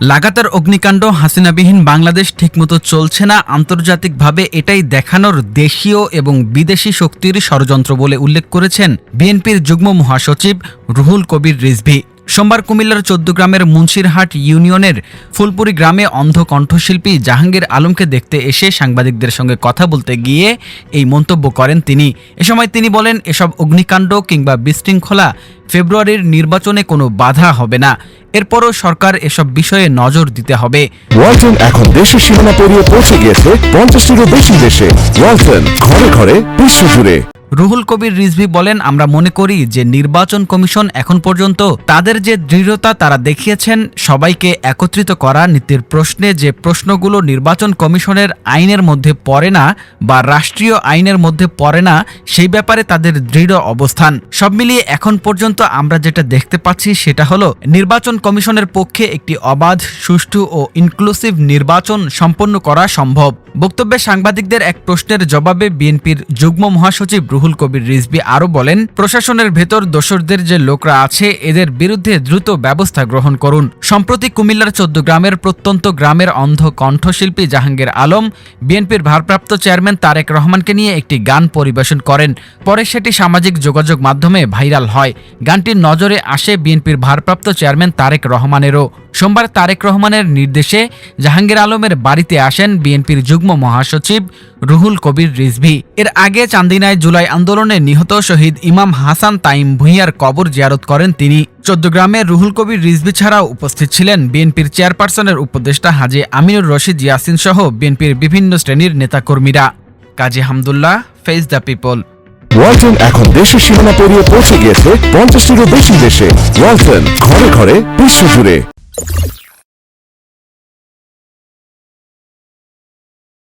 লাগাতার অগ্নিকাণ্ড, হাসিনাবিহীন বাংলাদেশ ঠিকমতো চলছে না, আন্তর্জাতিকভাবে এটাই দেখানোর দেশীয় এবং বিদেশি শক্তির ষড়যন্ত্র বলে উল্লেখ করেছেন বিএনপির যুগ্ম মহাসচিব রুহুল কবির রিজভি। সোমবার কুমিল্লার চোদ্দগ্রামের মুন্সিরহাট ইউনিয়নের ফুলপুরি গ্রামে অন্ধ কণ্ঠশিল্পী জাহাঙ্গীর আলমকে দেখতে এসে সাংবাদিকদের সঙ্গে কথা বলতে গিয়ে এই মন্তব্য করেন তিনি। এ সময় তিনি বলেন, এসব অগ্নিকাণ্ড কিংবা বিশৃঙ্খলা ফেব্রুয়ারির নির্বাচনে কোনো বাধা হবে না। এরপরও সরকার এসব বিষয়ে নজর দিতে হবে। ওয়ালটন এখন দেশের সীমানা পেরিয়ে পৌঁছে গিয়েছে পঞ্চাশটিরও বেশি দেশে। ওয়ালটন ঘরে ঘরে বিশ্বজুড়ে রুহুল কবির রিজভি বলেন, আমরা মনে করি যে নির্বাচন কমিশন এখন পর্যন্ত তাদের যে দৃঢ়তা তারা দেখিয়েছেন, সবাইকে একত্রিত করা নীতির প্রশ্নে যে প্রশ্নগুলো নির্বাচন কমিশনের আইনের মধ্যে পড়ে না বা রাষ্ট্রীয় আইনের মধ্যে পড়ে না, সেই ব্যাপারে তাদের দৃঢ় অবস্থান। সব মিলিয়ে এখন পর্যন্ত আমরা যেটা দেখতে পাচ্ছি সেটা হলো, নির্বাচন কমিশনের পক্ষে একটি অবাধ, সুষ্ঠু ও ইনক্লুসিভ নির্বাচন সম্পন্ন করা সম্ভব। বক্তব্যে সাংবাদিকদের এক প্রশ্নের জবাবে বিএনপির যুগ্ম মহাসচিব রুহুল কবির রিজভি আরও বলেন, প্রশাসনের ভেতর দোসরদের যে লোকরা আছে, এদের বিরুদ্ধে দ্রুত ব্যবস্থা গ্রহণ করুন। সম্প্রতি কুমিল্লার চোদ্দ গ্রামের প্রত্যন্ত গ্রামের অন্ধ কণ্ঠশিল্পী জাহাঙ্গীর আলম, বিএনপির ভারপ্রাপ্ত চেয়ারম্যান তারেক রহমানকে নিয়ে একটি গান পরিবেশন করেন। পরে সেটি সামাজিক যোগাযোগ মাধ্যমে ভাইরাল হয়। গানটির নজরে আসে বিএনপির ভারপ্রাপ্ত চেয়ারম্যান তারেক রহমানেরও। সোমবার তারেক রহমানের নির্দেশে জাহাঙ্গীর আলমের বাড়িতে আসেন বিএনপির যুগ্ম মহাসচিব রুহুল কবির রিজভি। এর আগে চান্দিনায় জুলাই আন্দোলনে নিহত শহীদ ইমাম হাসান তাইম ভুঁইয়ার কবর জিয়ারত করেন তিনি। চোদ্দগ্রামের রুহুল কবির রিজভি ছাড়াও উপস্থিত ছিলেন বিএনপির চেয়ারপারসনের উপদেষ্টা হাজি আমিনুর রশিদ ইয়াসিন সহ বিএনপির বিভিন্ন শ্রেণির নেতাকর্মীরা। Kazi Hamdullah face the people. Walton এখন দেশের সীমানা পেরিয়ে পৌঁছে গিয়েছে, পঞ্চাশটিরও বেশি দেশে। ওয়ালটন ঘরে ঘরে বিশ্বজুড়ে